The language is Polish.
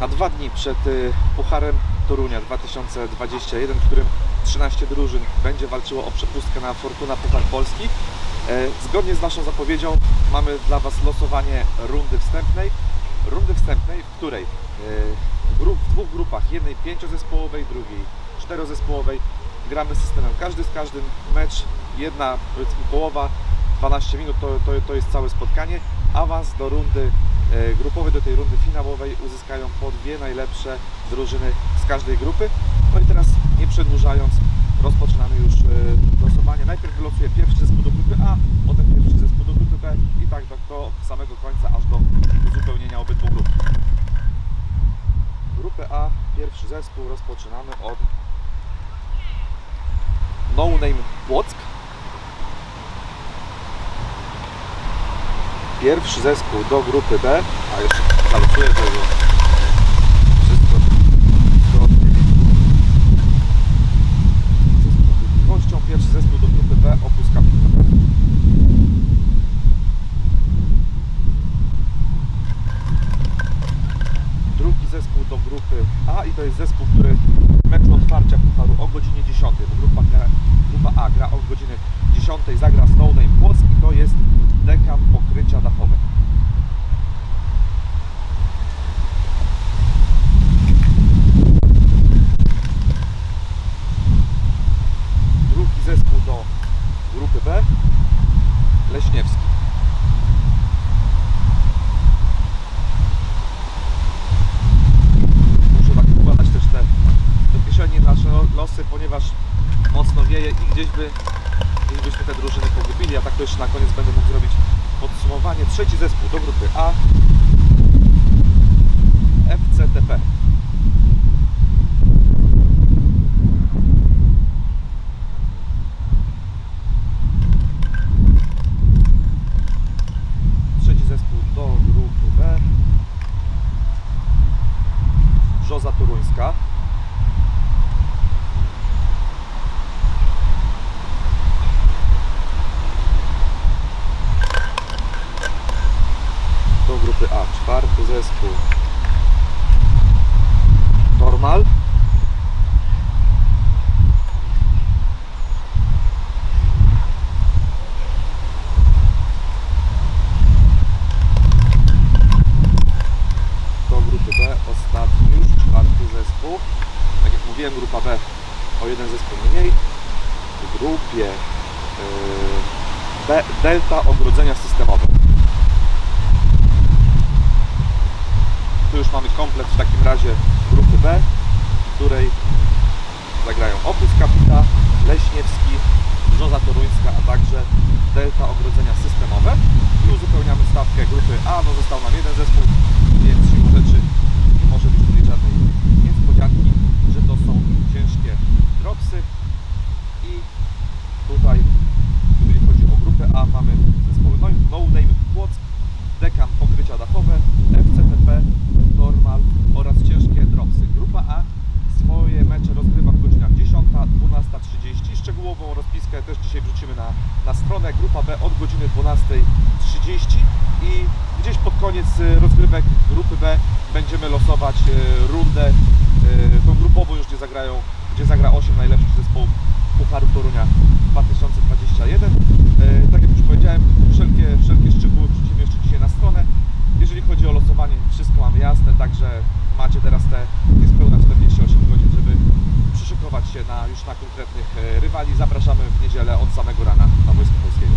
na dwa dni przed y, Pucharem Torunia 2021, w którym 13 drużyn będzie walczyło o przepustkę na Fortuna Puchar Polski. E, Zgodnie z naszą zapowiedzią mamy dla Was losowanie rundy wstępnej. Rundy wstępnej, w której e, w, w dwóch grupach, jednej pięciozespołowej, drugiej czterozespołowej, gramy systemem każdy z każdym. Mecz, jedna połowa, 12 minut to, to, to jest całe spotkanie. Awans do rundy e, grupowej, do tej rundy finałowej uzyskają po dwie najlepsze drużyny z każdej grupy. No i teraz nie przedłużając, rozpoczynamy już e, losowanie. Najpierw wylosuję pierwszy zespół do grupy A, potem pierwszy zespół do grupy B i tak do, samego końca, aż do uzupełnienia obydwu grup. Grupę A, pierwszy zespół rozpoczynamy od No Name Płock. Pierwszy zespół do grupy B, a jeszcze zalosuję, żeby wszystko zgodnie z możliwością. Pierwszy zespół do grupy B, Opus Capital. Drugi zespół do grupy A i to jest zespół, który w meczu otwarcia Pucharu o godzinie 10, bo grupa, grupa A gra o godzinie 10, zagra Snowdane Płock i to jest dekan pokrycia dachowe. Drugi zespół do grupy B, Leśniewski. Muszę tak układać też te do kieszeni nasze lo- losy, ponieważ mocno wieje i byśmy te drużyny pogubili, a tak to jeszcze na koniec będę mógł zrobić podsumowanie. Trzeci zespół do grupy A FCTP. Trzeci zespół do grupy B Żoza Toruńska. Do grupy A. Czwarty zespół Normal. Do grupy B ostatni już, czwarty zespół. Tak jak mówiłem, grupa B o jeden zespół mniej. W grupie yy, Delta ogrodzenia systemowe. Już mamy komplet w takim razie grupy B, w której zagrają Opus Kapita, Leśniewski, Brzoza Toruńska, a także Delta Ogrodzenia Systemowe. I uzupełniamy stawkę grupy A, no został nam jeden zespół, więc siłą rzeczy nie może być tutaj żadnej niespodzianki, że to są ciężkie dropsy. I tutaj, jeżeli chodzi o grupę A, mamy zespoły No, no Name Płock, Dekan Pokrycia Dachowe, FCTP, Normal oraz ciężkie dropsy. Grupa A swoje mecze rozgrywa w godzinach 10, 12.30. Szczegółową rozpiskę też dzisiaj wrzucimy na, na stronę. Grupa B od godziny 12.30 i gdzieś pod koniec y, rozgrywek grupy B będziemy losować y, rundę y, tą grupową już gdzie zagrają, gdzie zagra 8 najlepszych zespołów Pucharu Torunia 2021. E, Tak jak już powiedziałem, wszelkie, wszelkie szczegóły wrzucimy jeszcze dzisiaj na stronę. Jeżeli chodzi o losowanie, wszystko mamy jasne, także macie teraz te niespełna 48 godzin, żeby przyszykować się na, już na konkretnych rywali. Zapraszamy w niedzielę od samego rana na Wojsko Polskiego.